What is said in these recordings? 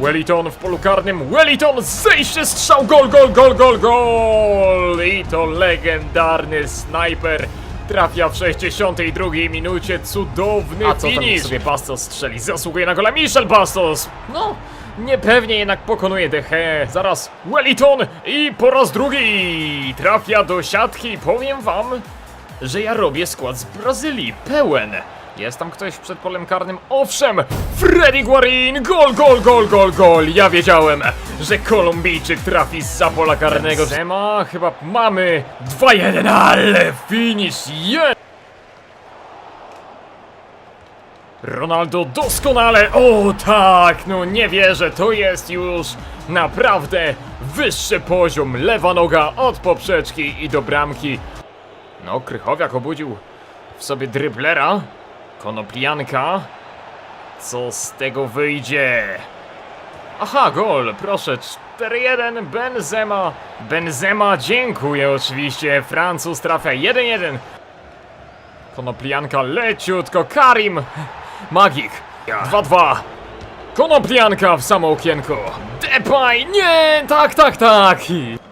Wellington w polu karnym. Wellington, zejście, strzał, gol, gol, gol, gol, gol! I to legendarny snajper. Trafia w 62 minucie, cudowny A co tam finish. sobie Bastos strzeli, zasługuje na gola Michel Bastos. No, niepewnie jednak pokonuje Deche. Zaraz Wellington i po raz drugi trafia do siatki. Powiem wam, że ja robię skład z Brazylii pełen. Jest tam ktoś przed polem karnym? Owszem! Freddy Guarin! Gol, gol, gol, gol, gol! Ja wiedziałem, że Kolumbijczyk trafi z pola karnego. Zema, chyba mamy 2-1, ale finish jest! Ronaldo doskonale! O tak! No nie wierzę, to jest już naprawdę wyższy poziom. Lewa noga od poprzeczki i do bramki. No, Krychowiak obudził w sobie dryblera. Konoplianka. Co z tego wyjdzie? Aha, gol, proszę. 4-1, Benzema. Benzema, dziękuję oczywiście. Francuz trafia 1-1. Konoplianka leciutko, Karim. Magik. 2-2. Konoplianka w samo okienko. Depay, nie, tak, tak, tak.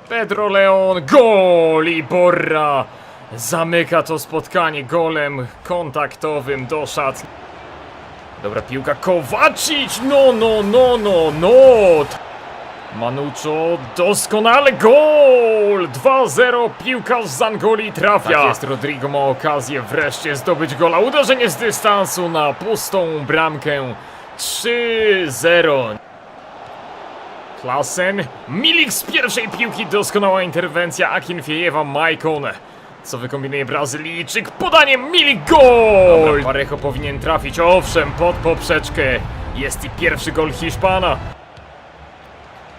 Pedro Leon, gol i Borra. Zamyka to spotkanie golem kontaktowym do szatni. Dobra piłka, Kowacic, no, no, no, no, no. Manuczo, doskonale gol! 2-0, piłkarz z Angoli trafia. Tak jest, Rodrigo ma okazję wreszcie zdobyć gola. Uderzenie z dystansu na pustą bramkę. 3-0. Klasen, Milik z pierwszej piłki, doskonała interwencja Akinfiejewa, Maicon. Co wykombinuje Brazylijczyk? Podanie Milik, gol! Dobra, Parejo powinien trafić, owszem, pod poprzeczkę. Jest i pierwszy gol Hiszpana.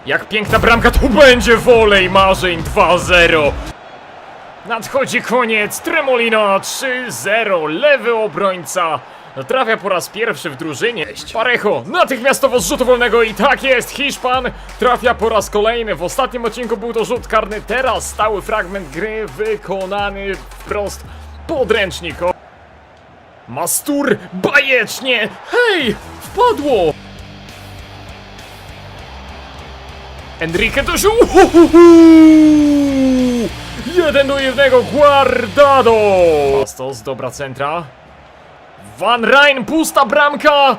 Jak piękna bramka, tu będzie wolej marzeń 2-0. Nadchodzi koniec, Tremolino 3-0, lewy obrońca. Trafia po raz pierwszy w drużynie. Parejo natychmiastowo z rzutu wolnego i tak jest, Hiszpan trafia po raz kolejny. W ostatnim odcinku był to rzut karny, teraz stały fragment gry wykonany wprost podręcznik. O- Mastur bajecznie, hej, wpadło. Enrique do ziół! Jeden do jednego Guardado! Bastos, dobra centra. Van Rijn, pusta bramka!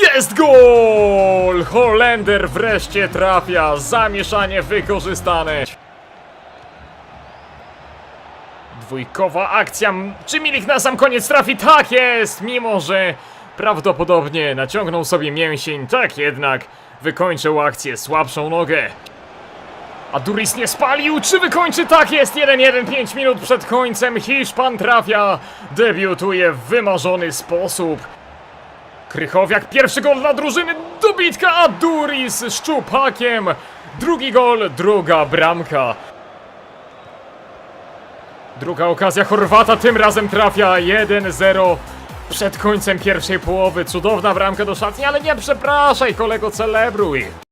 Jest gol! Holender wreszcie trafia. Zamieszanie wykorzystane. Dwójkowa akcja. Czy Milik na sam koniec trafi? Tak jest! Mimo, że prawdopodobnie naciągnął sobie mięsień, tak jednak wykończył akcję słabszą nogę. A Duris nie spalił, czy wykończy? Tak jest, 1-1, 5 minut przed końcem, Hiszpan trafia, debiutuje w wymarzony sposób. Krychowiak, pierwszy gol dla drużyny, dobitka, a Duris szczupakiem, drugi gol, druga bramka. Druga okazja Chorwata, tym razem trafia 1-0 przed końcem pierwszej połowy. Cudowna bramka do szatni, ale nie przepraszaj kolego, celebruj.